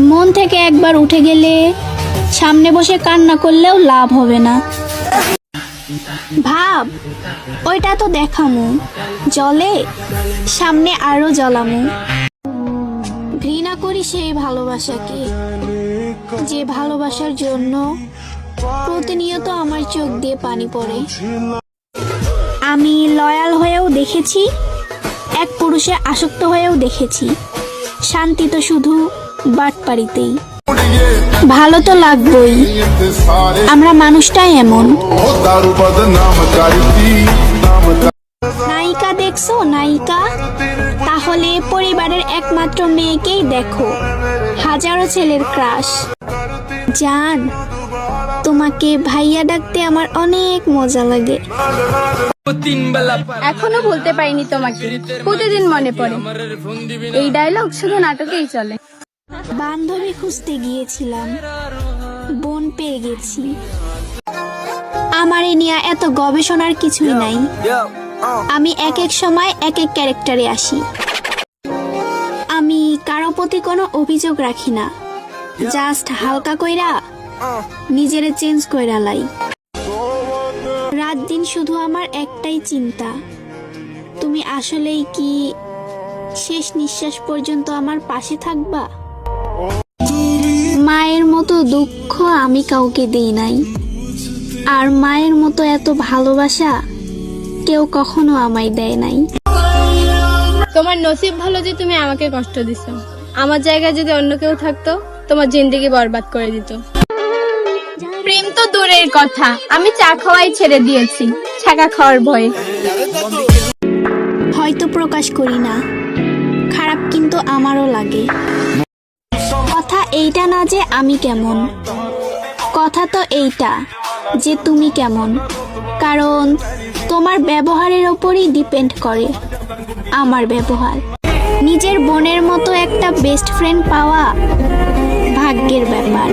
মন থেকে একবার উঠে গেলে সামনে বসে কান্না করলেও লাভ হবে না। ভাব, ওইটা তো দেখামু। জলে, সামনে আরও জ্বলামু। ঘৃণা করি সেই ভালোবাসাকে। যে ভালোবাসার জন্য প্রতিনিয়ত আমার চোখ দিয়ে পানি পড়ে। আমি লয়াল হয়েও দেখেছি, এক পুরুষে আসক্ত হয়েও দেখেছি। শান্তি তো শুধু বাটপাড়িতেই। ভালো তো লাগবেই। আমরা মানুষটাই এমন। নায়িকা দেখছ? নায়িকা? তাহলে পরিবারের একমাত্র মেয়েকেই দেখো। হাজারো ছেলের ক্রাশ। জান, তোমাকে ভাইয়া ডাকতে আমার অনেক মজা লাগে। এখনও বলতে পারিনি তোমাকে। প্রতিদিন মনে পড়ে। এই ডায়লগ শুধু নাটকেই চলে। বান্ধবী খুঁজতে গিয়েছিলাম। বোন পেয়ে গেছি। আমার এ নিয়ে এত গবেষণার কিছুই নাই। আমি এক এক সময় এক এক ক্যারেক্টারে আসি। আমি কারও প্রতি কোনো অভিযোগ রাখি না। জাস্ট হালকা কইরা নিজেরে চেঞ্জ কইরা লাই। রাত দিন শুধু আমার একটাই চিন্তা। তুমি আসলেই কি শেষ নিঃশ্বাস পর্যন্ত আমার পাশে থাকবা? মায়ের মতো দুঃখ আমি কাউকে দিই নাই। আর মায়ের মতো এত ভালোবাসা কেউ কখনো আমায় দেয় নাই। তোমার নসিব ভালো যে তুমি আমাকে কষ্ট দিছো। আমার জায়গায় যদি অন্য কেউ থাকতো তোমার জিন্দেগি বরবাদ করে দিত। প্রেম তো দূরের কথা। আমি চা খাওয়াই ছেড়ে দিয়েছি। ছাকা খাওয়ার ভয়ে। হয়তো প্রকাশ করি না। খারাপ কিন্তু আমারও লাগে। এইটা না যে আমি কেমন। কথা তো এইটা, যে তুমি কেমন। কারণ তোমার ব্যবহারের ওপরই ডিপেন্ড করে আমার ব্যবহার। নিজের বোনের মতো একটা বেস্ট ফ্রেন্ড পাওয়া ভাগ্যের ব্যাপার।